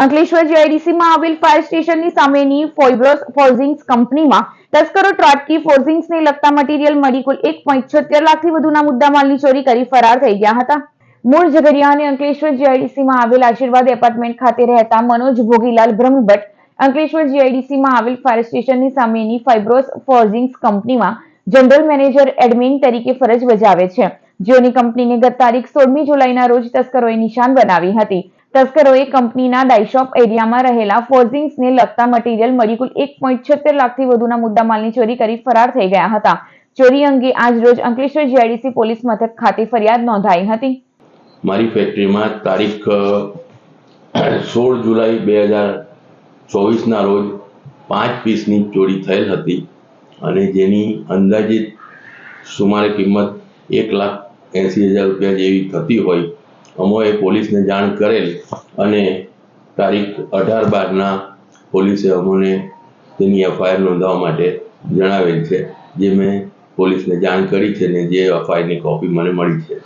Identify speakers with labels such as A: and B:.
A: અંકલેશ્વર જીઆઈડીસીમાં આવેલ ફાયર સ્ટેશનની સામેની ફોઇબ્રોસ ફોર્જિંગ્સ કંપનીમાં તસ્કરો ત્રાટકી ફોર્જિંગ્સને લગતા મટીરીયલ મળી કુલ એક પોઈન્ટ લાખથી વધુના મુદ્દામાલની ચોરી કરી ફરાર થઈ ગયા હતા. મૂળ ઝઘડિયા અને અંકલેશ્વર જીઆઈડીસીમાં આવેલ આશીર્વાદ એપાર્ટમેન્ટ ખાતે રહેતા મનોજ ભોગીલાલ બ્રહ્મભટ્ટ અંકલેશ્વર જીઆઈડીસીમાં આવેલ ફાયર સ્ટેશનની સામેની ફાઇબ્રોસ ફોર્જિંગ્સ કંપનીમાં જનરલ મેનેજર એડમિન તરીકે ફરજ બજાવે છે. જેઓની કંપનીને ગત તારીખ સોળમી જુલાઈના રોજ તસ્કરોએ નિશાન બનાવી હતી. તસ્કરોએ કંપનીના ડાયશોપ એરિયામાં રહેલા ફોર્જિંગ્સને લગતા મટીરીયલ મળી કુલ એક પોઈન્ટ છોતેર લાખથી વધુના મુદ્દામાલની ચોરી કરી ફરાર થઈ ગયા હતા. ચોરી અંગે આજ રોજ અંકલેશ્વર જીઆઈડીસી પોલીસ મથક ખાતે ફરિયાદ નોંધાઈ હતી.
B: મારી ફેક્ટરીમાં તારીખ સોળ જુલાઈ બે હજાર ચોવીસના રોજ પાંચ પીસની ચોરી થયેલ હતી અને જેની અંદાજિત સુમારે કિંમત એક લાખ એંસી હજાર રૂપિયા જેવી થતી હોય અમોએ પોલીસને જાણ કરેલ અને તારીખ અઢાર બારના પોલીસે અમોને તેની એફઆઈઆર નોંધાવવા માટે જણાવેલ છે, જે મેં પોલીસને જાણ કરી છે ને જે એફઆઈઆરની કોપી મને મળી છે.